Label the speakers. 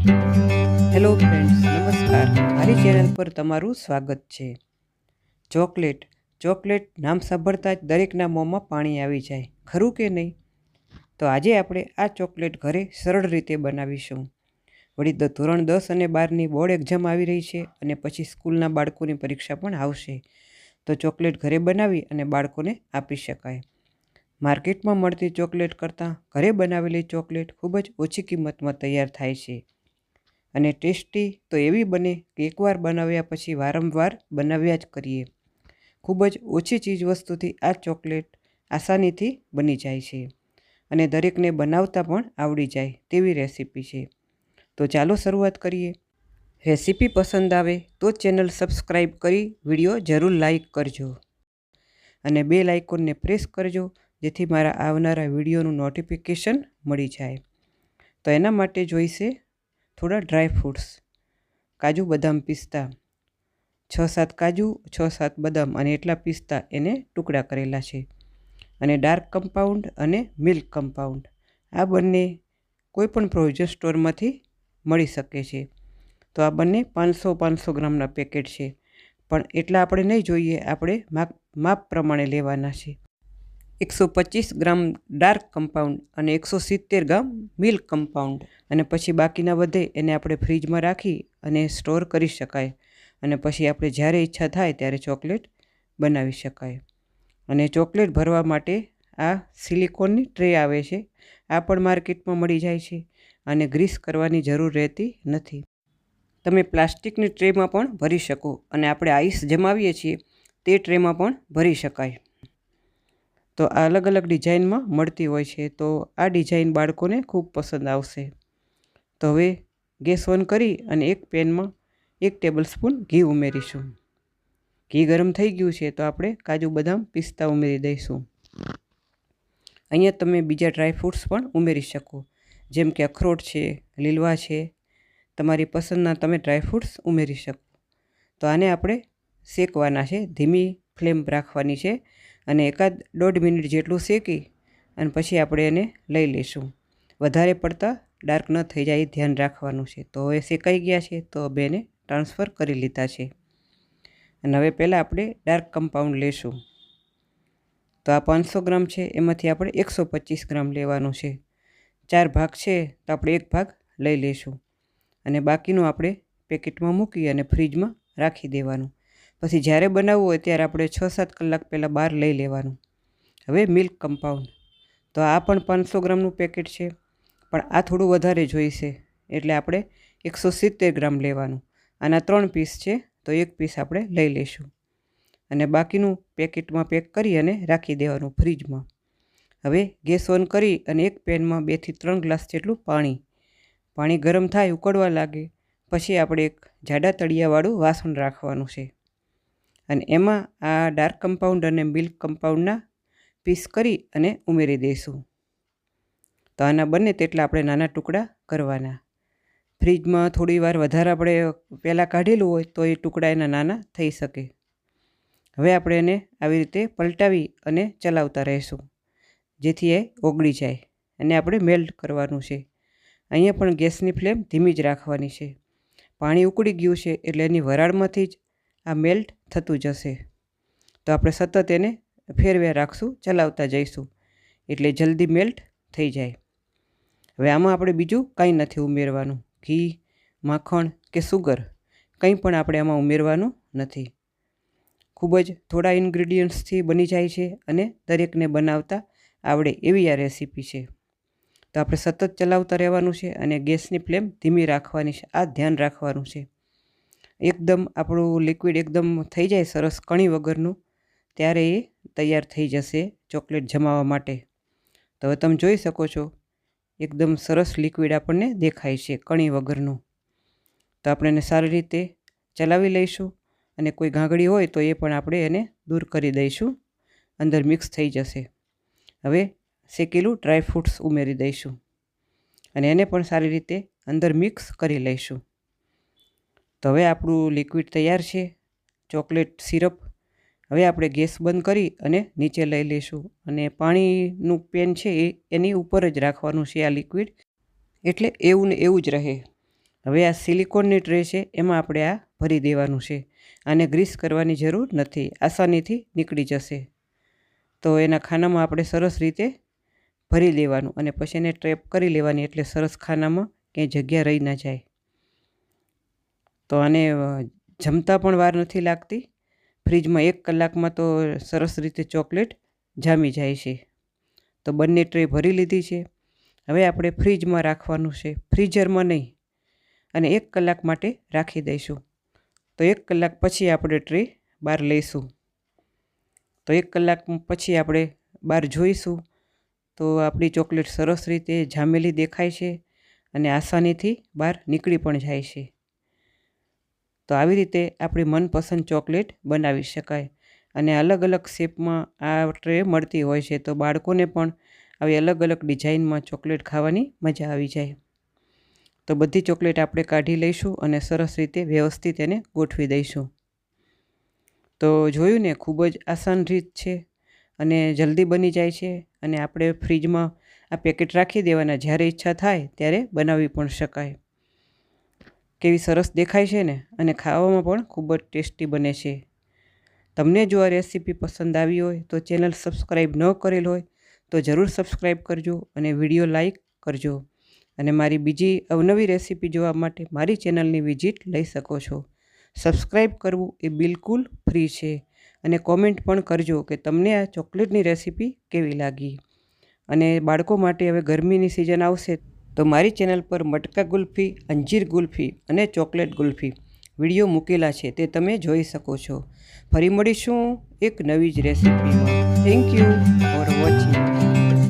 Speaker 1: Hello friends નમસ્કાર. મારી channel પર તમારું સ્વાગત છે. ચોકલેટ ચોકલેટ નામ સાંભળતા જ દરેકના મોંમાં પાણી આવી જાય. ખરું કે નહીં? તો આજે આપણે આ ચોકલેટ ઘરે સરળ રીતે બનાવીશું. વળી દ ધોરણ દસ અને બારની બોર્ડ એક્ઝામ આવી રહી છે અને પછી સ્કૂલના બાળકોની પરીક્ષા પણ આવશે. તો ચોકલેટ ઘરે બનાવી અને બાળકોને આપી શકાય. માર્કેટમાં મળતી ચોકલેટ કરતાં ઘરે બનાવેલી ચોકલેટ ખૂબ જ ઓછી કિંમતમાં તૈયાર થાય છે. અને ટેસ્ટી તો એવી બને કે એકવાર બનાવ્યા પછી વારંવાર બનાવ્યા જ કરીએ. ખૂબ જ ઓછી ચીજ વસ્તુથી આ ચોકલેટ આસાનીથી બની જાય છે અને દરેકને બનાવતા પણ આવડી જાય તેવી રેસીપી છે. તો ચાલો શરૂઆત કરીએ. રેસીપી પસંદ આવે તો ચેનલ સબસ્ક્રાઈબ કરી વીડિયો જરૂર લાઇક કરજો અને બે લાઇકોનને પ્રેસ કરજો જેથી મારા આવનારા વિડીયોનું નોટિફિકેશન મળી જાય. તો એના માટે જોઈશે થોડા ડ્રાય ફ્રૂટ્સ કાજુ, બદામ પિસ્તા. છ સાત કાજુ, છ સાત બદામ અને એટલા પિસ્તા એને ટુકડા કરેલા છે. અને ડાર્ક કમ્પાઉન્ડ અને મિલ્ક કમ્પાઉન્ડ આ બંને કોઈપણ પ્રોવિઝન સ્ટોરમાંથી મળી શકે છે. તો આ બંને પાંચસો પાંચસો ગ્રામના પેકેટ છે. પણ એટલા આપણે નહીં જોઈએ, આપણે માપ માપ પ્રમાણે લેવાના છે. એકસો પચીસ ગ્રામ ડાર્ક કમ્પાઉન્ડ અને એકસો સિત્તેર ગ્રામ મિલ્ક કમ્પાઉન્ડ. અને પછી બાકીના વધે એને આપણે ફ્રીજમાં રાખી અને સ્ટોર કરી શકાય. અને પછી આપણે જ્યારે ઈચ્છા થાય ત્યારે ચોકલેટ બનાવી શકાય. અને ચોકલેટ ભરવા માટે આ સિલિકોનની ટ્રે આવે છે. આ પણ માર્કેટમાં મળી જાય છે અને ગ્રીસ કરવાની જરૂર રહેતી નથી. તમે પ્લાસ્ટિકની ટ્રેમાં પણ ભરી શકો અને આપણે આઈસ જમાવીએ છીએ તે ટ્રેમાં પણ ભરી શકાય. તો આ અલગ અલગ ડિઝાઇનમાં મળતી હોય છે, તો આ ડિઝાઇન બાળકોને ખૂબ પસંદ આવશે. તો હવે ગેસ ઓન કરી અને એક પેનમાં એક ટેબલ સ્પૂન ઘી ઉમેરીશું. ઘી ગરમ થઈ ગયું છે, તો આપણે કાજુ બદામ પિસ્તા ઉમેરી દઈશું. અહીંયા તમે બીજા ડ્રાયફ્રૂટ્સ પણ ઉમેરી શકો, જેમ કે અખરોટ છે, લીલવા છે, તમારી પસંદના તમે ડ્રાયફ્રૂટ્સ ઉમેરી શકો. તો આને આપણે શેકવાના છે, ધીમી ફ્લેમ રાખવાની છે અને એકાદ દોઢ મિનિટ જેટલું શેકી અને પછી આપણે એને લઈ લઈશું. વધારે પડતા ડાર્ક ન થઈ જાય ધ્યાન રાખવાનું છે. તો હવે શેકાઈ ગયા છે તો હવે એને ટ્રાન્સફર કરી લીધા છે. અને હવે પહેલાં આપણે ડાર્ક કમ્પાઉન્ડ લેશું તો આ પાંચસો ગ્રામ છે, એમાંથી આપણે એકસો પચીસ ગ્રામ લેવાનું છે. ચાર ભાગ છે, તો આપણે એક ભાગ લઈ લઈશું. અને બાકીનું આપણે પેકેટમાં મૂકી અને ફ્રીજમાં રાખી દેવાનું. પછી જ્યારે બનાવવું હોય ત્યારે આપણે છ સાત કલાક પહેલાં બહાર લઈ લેવાનું. હવે મિલ્ક કમ્પાઉન્ડ. તો આ પણ પાંચસો ગ્રામનું પેકેટ છે. પણ આ થોડું વધારે જોઈશે. એટલે આપણે એકસો સિત્તેર ગ્રામ લેવાનું. આના ત્રણ પીસ છે, તો એક પીસ આપણે લઈ લઈશું. અને બાકીનું પેકેટમાં પેક કરી અને રાખી દેવાનું ફ્રીજમાં. હવે ગેસ ઓન કરી અને એક પેનમાં બેથી ત્રણ ગ્લાસ જેટલું પાણી. પાણી ગરમ થાય, ઉકળવા લાગે. પછી આપણે એક જાડા તળિયાવાળું વાસણ રાખવાનું છે. અને એમાં આ ડાર્ક કમ્પાઉન્ડ અને મિલ્ક કમ્પાઉન્ડના પીસ કરી અને ઉમેરી દઈશું. તો આના બને તેટલા આપણે નાના ટુકડા કરવાના. ફ્રીજમાં થોડી વાર વધારે આપણે પહેલાં કાઢેલું હોય તો એ ટુકડા એના નાના થઈ શકે. હવે આપણે એને આવી રીતે પલટાવી અને ચલાવતા રહીશું, જેથી એ ઓગળી જાય અને આપણે મેલ્ટ કરવાનું છે. અહીંયા પણ ગેસની ફ્લેમ ધીમી જ રાખવાની છે. પાણી ઉકળી ગયું છે એટલે એની વરાળમાંથી જ આ મેલ્ટ થતું જશે. તો આપણે સતત એને ફેરવ્યા રાખશું, ચલાવતા જઈશું. એટલે જલ્દી મેલ્ટ થઈ જાય. હવે આમાં આપણે બીજું કંઈ નથી ઉમેરવાનું. ઘી, માખણ કે સુગર કંઈ પણ આપણે આમાં ઉમેરવાનું નથી. ખૂબ જ થોડા ઇન્ગ્રીડિયન્ટ્સથી બની જાય છે અને દરેકને બનાવતા આવડે એવી આ રેસીપી છે. તો આપણે સતત ચલાવતા રહેવાનું છે અને ગેસની ફ્લેમ ધીમી રાખવાની છે. આ ધ્યાન રાખવાનું છે. એકદમ આપણું લિક્વિડ એકદમ થઈ જાય સરસ કણી વગરનું, ત્યારે એ તૈયાર થઈ જશે ચોકલેટ જમાવવા માટે. તો હવે તમે જોઈ શકો છો, એકદમ સરસ લિક્વિડ આપણને દેખાય છે કણી વગરનું. તો આપણે એને સારી રીતે ચલાવી લઈશું અને કોઈ ગાંગડી હોય તો એ પણ આપણે એને દૂર કરી દઈશું, અંદર મિક્સ થઈ જશે. હવે શેકેલું ડ્રાય ફ્રૂટ્સ ઉમેરી દઈશું અને એને પણ સારી રીતે અંદર મિક્સ કરી લઈશું. તો હવે આપણું લિક્વિડ તૈયાર છે ચોકલેટ સિરપ હવે આપણે ગેસ બંધ કરી અને નીચે લઈ લઈશું. અને પાણીનું પેન છે એ એની ઉપર જ રાખવાનું છે આ લિક્વિડ એટલે એવું ને એવું જ રહે. હવે આ સિલિકોનની ટ્રે છે, એમાં આપણે આ ભરી દેવાનું છે. આને ગ્રીસ કરવાની જરૂર નથી. આસાનીથી નીકળી જશે. તો એના ખાનામાં આપણે સરસ રીતે ભરી લેવાનું અને પછી એને ટ્રેપ કરી લેવાની એટલે સરસ ખાનામાં ક્યાંય જગ્યા રહી ના જાય. તો આને જમતા પણ વાર નથી લાગતી. ફ્રીજમાં એક કલાકમાં તો સરસ રીતે ચોકલેટ જામી જાય છે. તો બંને ટ્રે ભરી લીધી છે. હવે આપણે ફ્રીજમાં રાખવાનું છે. ફ્રીઝરમાં નહીં, અને એક કલાક માટે રાખી દઈશું. તો એક કલાક પછી આપણે ટ્રે બહાર લઈશું. તો એક કલાક પછી આપણે બહાર જોઈશું. તો આપણી ચોકલેટ સરસ રીતે જામેલી દેખાય છે અને આસાનીથી બહાર નીકળી પણ જાય છે. તો આવી રીતે આપણી મનપસંદ ચોકલેટ બનાવી શકાય. અને અલગ અલગ શેપમાં આ ટ્રે મળતી હોય છે, તો બાળકોને પણ આવી અલગ અલગ ડિઝાઇનમાં ચોકલેટ ખાવાની મજા આવી જાય. તો બધી ચોકલેટ આપણે કાઢી લઈશું અને સરસ રીતે વ્યવસ્થિત એને ગોઠવી દઈશું. તો જોયું ને, ખૂબ જ આસાન રીત છે અને જલ્દી બની જાય છે અને આપણે ફ્રીજમાં આ પેકેટ રાખી દેવાના જ્યારે ઈચ્છા થાય ત્યારે બનાવી પણ શકાય. કેવી સરસ દેખાય છે ને? અને ખાવામાં પણ ખૂબ જ ટેસ્ટી બને છે. તમને જો આ રેસીપી પસંદ આવી હોય તો ચેનલ સબસ્ક્રાઈબ ન કરેલ હોય તો જરૂર સબસ્ક્રાઈબ કરજો અને વીડિયો લાઈક કરજો. અને મારી બીજી અવનવી રેસીપી જોવા માટે મારી ચેનલની વિઝિટ લઈ શકો છો. સબસ્ક્રાઈબ કરવું એ બિલકુલ ફ્રી છે. અને કોમેન્ટ પણ કરજો કે તમને આ ચોકલેટની રેસીપી કેવી લાગી. અને બાળકો માટે હવે ગરમીની સિઝન આવશે તો મારી ચેનલ પર મટકા ગુલ્ફી, અંજીર ગુલ્ફી અને ચોકલેટ ગુલ્ફી વીડિયો મૂકેલા છે તે તમે જોઈ શકો છો. ફરી મળીશું એક નવી જ રેસીપીમાં. Thank you for watching